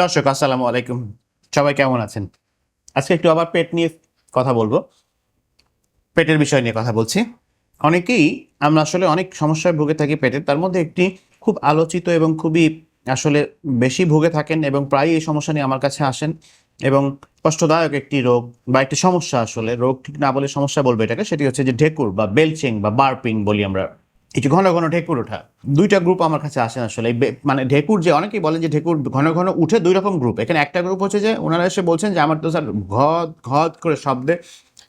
দর্শক, আসসালামু আলাইকুম। সবাই কেমন আছেন? আজকে একটু আবার পেট নিয়ে কথা বলব। পেটের বিষয় নিয়ে কথা বলছি। অনেকেই, আমরা আসলে অনেক সমস্যায় ভুগে থাকি পেটের তার মধ্যে একটি খুব আলোচিত এবং খুবই আসলে বেশি ভুগে থাকেন এবং প্রায়ই এই সমস্যা নিয়ে আমার কাছে আসেন এবং কষ্টদায়ক একটি রোগ বা একটি সমস্যা আসলে, রোগ ঠিক না বলে সমস্যা বলব এটাকে, সেটি হচ্ছে যে ঢেকুর বা বেলচিং বা বার্পিং বলি আমরা একটু ঘন ঘন ঢেকুর ওঠা, দুইটা গ্রুপ আমার কাছে আসেন আসলে। মানে ঢেকুর যে অনেকেই বলেন যে ঢেকুর ঘন ঘন উঠে দুই রকম গ্রুপ এখানে একটা গ্রুপ হচ্ছে যে ওনারা এসে বলছেন যে, আমার তো স্যার ঘদ ঘদ করে শব্দে,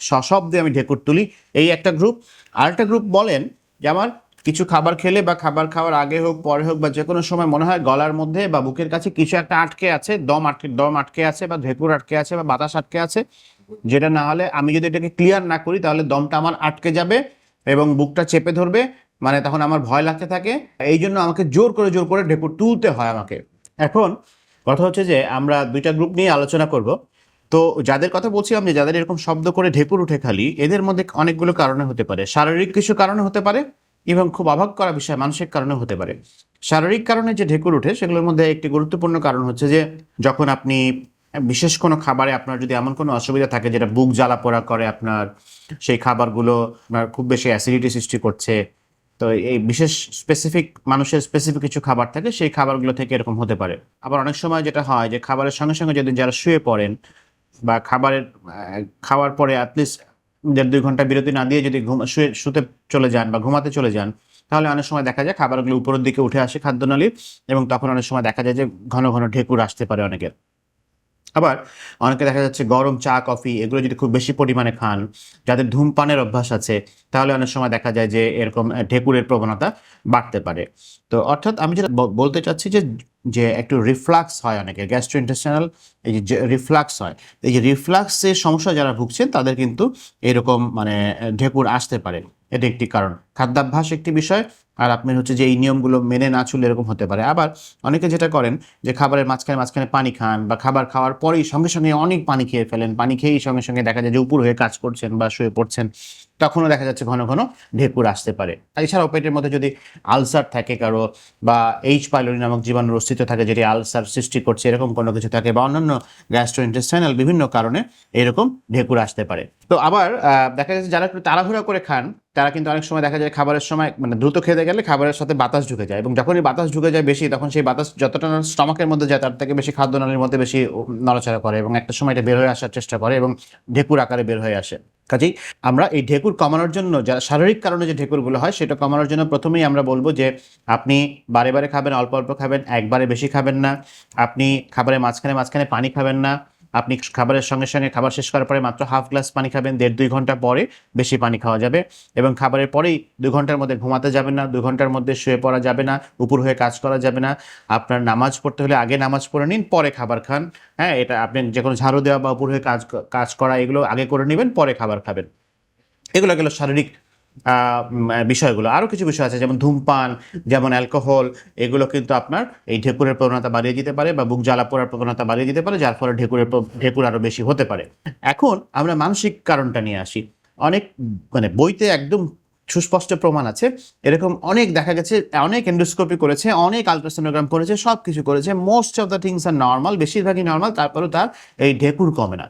সশব্দে আমি ঢেকুর তুলি। এই একটা গ্রুপ আরেকটা গ্রুপ বলেন যে, আমার কিছু খাবার খেলে বা খাবার খাওয়ার আগে হোক, পরে হোক বা যে কোনো সময় মনে হয় গলার মধ্যে বা বুকের কাছে কিছু একটা আটকে আছে, দম আটকে দম আটকে আছে বা ঢেকুর আটকে আছে বা বাতাস আটকে আছে, যেটা না হলে আমি যদি এটাকে ক্লিয়ার না করি, তাহলে দমটা আমার আটকে যাবে এবং বুকটা চেপে ধরবে মানে তখন আমার ভয় লাগতে থাকে। এই জন্য আমাকে জোর করে জোর করে ঢেকুর তুলতে হয় আমাকে। এখন কথা হচ্ছে যে আমরা দুইটা গ্রুপ নিয়ে আলোচনা করব। তো যাদের কথা বলছিলাম যে যাদের এরকম শব্দ করে ঢেকুর উঠে খালি, এদের মধ্যে অনেকগুলো কারণে হতে পারে। শারীরিক কিছু কারণে হতে পারে এবং খুব অবাক করা বিষয়, মানসিক কারণে হতে পারে। শারীরিক কারণে যে ঢেকুর উঠে, সেগুলোর মধ্যে একটি গুরুত্বপূর্ণ কারণ হচ্ছে যে যখন আপনি বিশেষ কোনো খাবারে আপনার যদি এমন কোনো অসুবিধা থাকে যেটা বুক জ্বালা পোড়া করে আপনার, সেই খাবারগুলো আপনার খুব বেশি অ্যাসিডিটি সৃষ্টি করছে তো এই বিশেষ স্পেসিফিক মানুষের স্পেসিফিক কিছু খাবার থাকে, সেই খাবারগুলো থেকে এরকম হতে পারে। আবার অনেক সময় যেটা হয় যে খাবারের সঙ্গে সঙ্গে যদি যারা শুয়ে পড়েন বা খাবারের খাওয়ার পরে অ্যাটলিস্ট দেড় দুই ঘণ্টা বিরতি না দিয়ে যদি ঘুম, শুয়ে, শুতে চলে যান বা ঘুমাতে চলে যান, তাহলে অনেক সময় দেখা যায় খাবারগুলো উপরের দিকে উঠে আসে খাদ্যনালীর এবং তখন অনেক সময় দেখা যায় যে ঘন ঘন ঢেকুর আসতে পারে অনেকের। আবার অনেকে দেখা যাচ্ছে গরম চা, কফি এগুলো যদি খুব বেশি পরিমাণে খান, যাদের ধূমপানের অভ্যাস আছে, তাহলে অনেক সময় দেখা যায় যে এরকম ঢেকুরের প্রবণতা বাড়তে পারে। তো অর্থাৎ আমি যেটা বলতে চাচ্ছি যে যে একটু রিফ্লাক্স হয় অনেকে গ্যাস্ট্রোইন্টেস্টিনাল এই যে রিফ্লাক্স হয়, এই যে রিফ্লাক্সের সমস্যা যারা ভুগছেন, তাদের কিন্তু এরকম মানে ঢেকুর আসতে পারে। এটা একটি কারণ। খাদ্যাভ্যাস একটি বিষয় আর আপনার হচ্ছে যে এই নিয়মগুলো মেনে না চললে এরকম হতে পারে। আবার অনেকে যেটা করেন যে খাবারের মাঝখানে মাঝখানে পানি খান বা খাবার খাওয়ার পরেই সঙ্গে সঙ্গে অনেক পানি খেয়ে ফেলেন, পানি খেয়েই সঙ্গে সঙ্গে দেখা যায় যে উপর হয়ে কাজ করছেন বা শুয়ে পড়ছেন, তখনও দেখা যাচ্ছে ঘন ঘন ঢেকুর আসতে পারে। আর এছাড়াও পেটের মধ্যে যদি আলসার থাকে কারও বা এইচ পাইলোরি নামক জীবাণুর অস্তিত্ব থাকে যেটি আলসার সৃষ্টি করছে, এরকম কোনো কিছু থাকে বা অন্যান্য গ্যাস্ট্রোইন্টেস্টাইনাল বিভিন্ন কারণে এরকম ঢেকুর আসতে পারে। তো আবার দেখা যাচ্ছে যারা একটু তাড়াহুড়া করে খান, তারা কিন্তু অনেক সময় দেখা যায় খাবারের সময় মানে দ্রুত খেতে গেলে খাবারের সাথে বাতাস ঢুকে যায় এবং যখনই বাতাস ঢুকে যায় বেশি, তখন সেই বাতাস যতটা স্টমাকের মধ্যে যায়, তার থেকে বেশি খাদ্য খাদ্যনালীর মধ্যে বেশি নড়াচড়া করে এবং একটা সময় এটা বের হয়ে আসার চেষ্টা করে এবং ঢেকুর আকারে বের হয়ে আসে। কাজেই আমরা এই ঢেকুর কমানোর জন্য যারা শারীরিক কারণে যে ঢেকুরগুলো হয়, সেটা কমানোর জন্য প্রথমেই আমরা বলব যে, আপনি বারে বারে খাবেন, অল্প অল্প খাবেন, একবারে বেশি খাবেন না। আপনি খাবারের মাঝখানে মাঝখানে পানি খাবেন না। আপনি খাবারের সঙ্গে সঙ্গে খাবার শেষ করার পরে মাত্র হাফ গ্লাস পানি খাবেন, দেড় দুই ঘণ্টা পরে বেশি পানি খাওয়া যাবে এবং খাবারের পরেই দুই ঘণ্টার মধ্যে ঘুমাতে যাবেন না, দুই ঘণ্টার মধ্যে শুয়ে পড়া যাবে না, উপর হয়ে কাজ করা যাবে না। আপনার নামাজ পড়তে হলে আগে নামাজ পড়ে নিন, পরে খাবার খান। হ্যাঁ এটা আপনি যে কোনো ঝাড়ু দেওয়া বা উপর হয়ে কাজ কাজ করা এগুলো আগে করে নেবেন, পরে খাবার খাবেন। এগুলো গেল শারীরিক বিষয়গুলো। আরও কিছু বিষয় আছে, যেমন ধূমপান, যেমন অ্যালকোহল, এগুলো কিন্তু আপনার এই ঢেকুরের প্রবণতা বাড়িয়ে দিতে পারে বা বুক জ্বালা পোড়ার প্রবণতা বাড়িয়ে দিতে পারে, যার ফলে ঢেকুরের ঢেকুর আরও বেশি হতে পারে। এখন আমরা মানসিক কারণটা নিয়ে আসি। অনেক মানে বইতে একদম সুস্পষ্ট প্রমাণ আছে। এরকম অনেক দেখা গেছে, অনেক এন্ডোস্কোপি করেছে, অনেক আলট্রাসোনোগ্রাম করেছে সব কিছু করেছে। Most of the things are normal বেশিরভাগই নর্মাল তারপরেও তার এই ঢেকুর কমে না।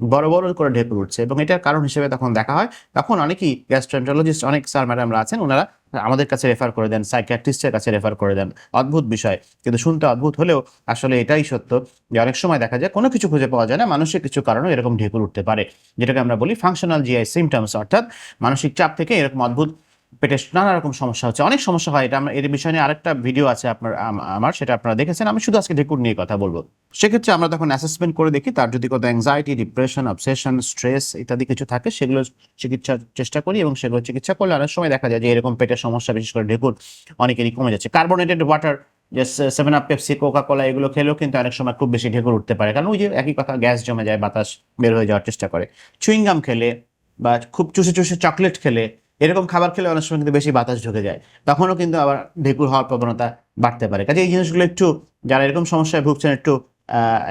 বড় বড় করে ঢেকে উঠছে এবং এটার কারণ হিসেবে তখন দেখা হয়। তখন অনেকেই গ্যাস্ট্রেন্টোলজিস্ট অনেক স্যার ম্যাডামরা আছেন, ওনারা আমাদের কাছে রেফার করে দেন সাইকিয়াট্রিস্টের কাছে রেফার করে দেন। অদ্ভুত বিষয়। কিন্তু শুনতে অদ্ভুত হলেও আসলে এটাই সত্য যে অনেক সময় দেখা যায় কোনো কিছু খুঁজে পাওয়া যায় না মানুষের কিছু কারণে এরকম ঢেকুর উঠতে পারে। যেটাকে আমরা বলি ফাংশনাল জিআই সিমটমস অর্থাৎ মানসিক চাপ থেকে এরকম অদ্ভুত পেটে নানা রকম সমস্যা হচ্ছে। অনেক সমস্যা হয়। এটা আমরা, এর বিষয় নিয়ে আরেকটা ভিডিও আছে আপনার আমার, সেটা আপনারা দেখেছেন। আমি শুধু আজকে ঢেকুর নিয়ে কথা বলব। সেক্ষেত্রে আমরা তখন অ্যাসেসমেন্ট করে দেখি, তার যদি কোনো অ্যাংজাইটি ডিপ্রেশন অবসেশন স্ট্রেস ইত্যাদি কিছু থাকে, সেগুলো চিকিৎসার চেষ্টা করি এবং সেগুলো চিকিৎসা করলে অনেক সময় দেখা যায় যে এরকম পেটের সমস্যা, বিশেষ করে ঢেকুর, অনেকেরই কমে যাচ্ছে। কার্বোনেটেড ওয়াটার যে seven up Pepsi Coca Cola এগুলো খেলেও কিন্তু অনেক সময় খুব বেশি ঢেকুর উঠতে পারে। কারণ ওই যে একই কথা, গ্যাস জমে যায়, বাতাস বের হয়ে যাওয়ার চেষ্টা করে। চুইংগাম খেলে বা খুব চুষে চুষে চকলেট খেলে এরকম খাবার খেলে অনেক সময় কিন্তু বেশি বাতাস ঢুকে যায়। তখনও কিন্তু আবার ঢেকুর হওয়ার প্রবণতা বাড়তে পারে। কাজে এই জিনিসগুলো একটু, যারা এরকম সমস্যায় ভুগছেন একটু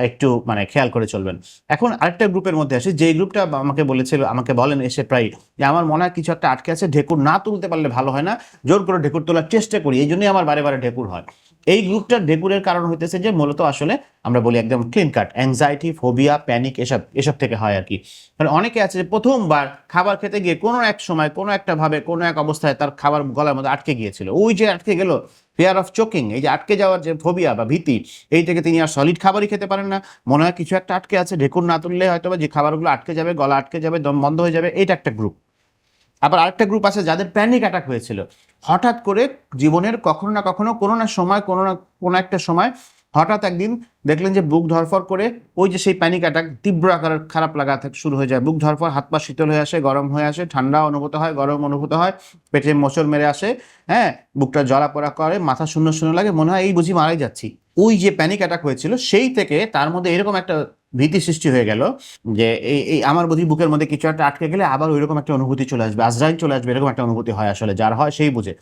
একটু মানে খেয়াল করে চলবেন। এখন আরেকটা গ্রুপের মধ্যে আসি যে গ্রুপটা আমাকে বলেছিল, আমাকে বলেন এসে প্রায় যে আমার মনে হয় কিছু একটা আটকে আছে, ঢেকুর না তুলতে পারলে ভালো হয় না, জোর করে ঢেকুর তোলার চেষ্টা করি, এই জন্যই আমার বারে বারে ঢেকুর হয়। এই গ্রুপটার ঢেকুরের কারণ হইতেছে যে মূলত আসলে আমরা বলি একদম clean cut anxiety phobia panic এসব এসব থেকে হয় আর কি। মানে অনেকে আছে যে প্রথমবার খাবার খেতে গিয়ে কোনো এক সময়, কোনো একটা ভাবে, কোনো এক অবস্থায় তার খাবার গলার মধ্যে আটকে গিয়েছিল, ওই যে আটকে গেল ফেয়ার অফ চোকিং এই যে আটকে যাওয়ার যে ফোবিয়া বা ভীতি, এই থেকে তিনি আর সলিড খাবারই খেতে পারেন না। মনে হয় কিছু একটা আটকে আছে, ঢেকুর না তুললে হয়তো যে খাবারগুলো আটকে যাবে, গলা আটকে যাবে, দম বন্ধ হয়ে যাবে এটা একটা গ্রুপ আবার আরেকটা গ্রুপ আছে যাদের প্যানিক অ্যাটাক হয়েছিল। হঠাৎ করে জীবনের কখনো না কখনো কোনো না সময়, কোনো না কোনো একটা সময় হঠাৎ একদিন দেখলেন যে বুক ধরফর করে ওই যে সেই প্যানিক অ্যাটাক তীব্র আকারের খারাপ লাগা শুরু হয়ে যায়। বুক ধরফর, হাত পা শীতল হয়ে আসে, গরম হয়ে আসে, ঠান্ডা অনুভূত হয়, গরম অনুভূত হয়, পেটে মোচড় মেরে আসে হ্যাঁ বুকটা জ্বলা পড়া করে, মাথা শূন্য শূন্য লাগে, মনে হয় এই বুঝি মারাই যাচ্ছি। ওই যে প্যানিক অ্যাটাক হয়েছিল, সেই থেকে তার মধ্যে এরকম একটা ভীতি সৃষ্টি হয়ে গেল যে এই এই আমার বুঝি বুকের মধ্যে কিছু একটা আটকে গেলে আবার ওইরকম একটা অনুভূতি চলে আসবে, আজরাইল চলে আসবে, এরকম একটা অনুভূতি হয় আসলে, যার হয় সেই বুঝে।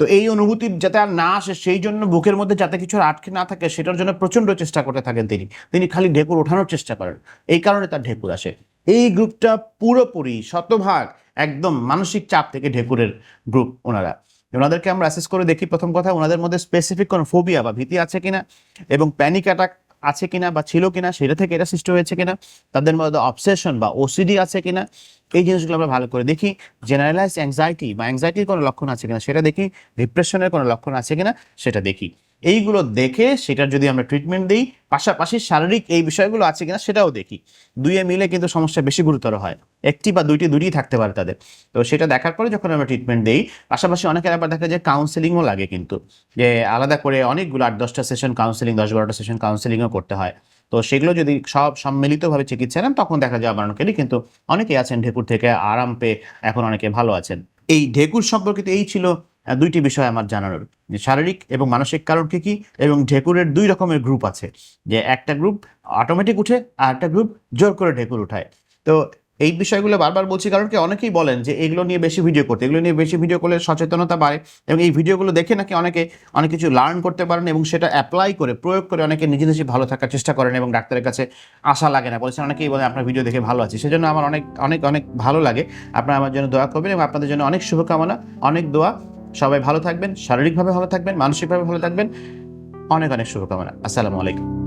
তো এই অনুভূতি যাতে আর না আসে, সেই জন্য বুকের মধ্যে যাতে কিছু আটকে না থাকে, সেটার জন্য প্রচণ্ড চেষ্টা করতে থাকেন তিনি। তিনি খালি ঢেকুর ওঠানোর চেষ্টা করেন। এই কারণে তার ঢেকুর আসে। এই গ্রুপটা পুরোপুরি, শতভাগ একদম মানসিক চাপ থেকে ঢেকুরের গ্রুপ ওনারা। ওনাদেরকে আমরা অ্যাসেস করে দেখি প্রথম কথা, ওনাদের মধ্যে স্পেসিফিক কোনো ফোবিয়া বা ভীতি আছে কিনা এবং প্যানিক অ্যাটাক আছে কিনা বা ছিল কিনা, সেটা থেকে এটা সৃষ্টি হয়েছে কিনা, তাদের মধ্যে অবসেশন বা ওসিডি আছে কিনা এই জিনিসগুলো আমরা ভালো করে দেখি। জেনারেলাইজ অ্যাংজাইটি বা অ্যাংজাইটির কোনো লক্ষণ আছে কিনা, সেটা দেখি। ডিপ্রেশনের কোনো লক্ষণ আছে কিনা, সেটা দেখি। এইগুলো দেখে সেটার যদি আমরা ট্রিটমেন্ট দিই, পাশাপাশি শারীরিক এই বিষয়গুলো আছে কিনা, সেটাও দেখি। দুইয়ে মিলে কিন্তু সমস্যা বেশি গুরুতর হয়। একটি বা দুইটি দুইটি থাকতে পারে তাদের। তো সেটা দেখার পরে যখন আমরা ট্রিটমেন্ট দিই, পাশাপাশি অনেকের আবার দেখা যায় কাউন্সেলিংও লাগে কিন্তু। যে আলাদা করে অনেকগুলো আট দশটা সেশন কাউন্সেলিং দশ বারোটা সেশন কাউন্সেলিংও করতে হয়। তো সেগুলো যদি সব সম্মিলিতভাবে চিকিৎসা নেন, তখন দেখা যায় অনেকেরই কিন্তু অনেকেই আছেন ঢেকুর থেকে আরাম পেয়ে এখন অনেকে ভালো আছেন। এই ঢেকুর সম্পর্কিত এই ছিল দুইটি বিষয় আমার জানানোর যে শারীরিক এবং মানসিক কারণ কি কি, এবং ঢেকুরের দুই রকমের গ্রুপ আছে। যে একটা গ্রুপ অটোমেটিক উঠে, আর একটা গ্রুপ জোর করে ঢেকুর উঠায়। তো এই বিষয়গুলো বারবার বলছি কারণ কি অনেকেই বলেন যে এগুলো নিয়ে বেশি ভিডিও করতে, এগুলো নিয়ে বেশি ভিডিও করলে সচেতনতা বাড়ে এবং এই ভিডিওগুলো দেখে নাকি অনেকে অনেক কিছু লার্ন করতে পারেন এবং সেটা অ্যাপ্লাই করে, প্রয়োগ করে অনেকে নিজে নিজে ভালো থাকার চেষ্টা করেন এবং ডাক্তারের কাছে আশা লাগে না। বলছেন অনেকেই বলে আপনার ভিডিও দেখে ভালো আছি। সেজন্য আমার অনেক অনেক অনেক ভালো লাগে। আপনারা আমার জন্য দোয়া করবেন এবং আপনাদের জন্য অনেক শুভকামনা, অনেক দোয়া। সবাই ভালো থাকবেন, শারীরিকভাবে ভালো থাকবেন, মানসিকভাবে ভালো থাকবেন। অনেক অনেক শুভকামনা। আসসালামু আলাইকুম।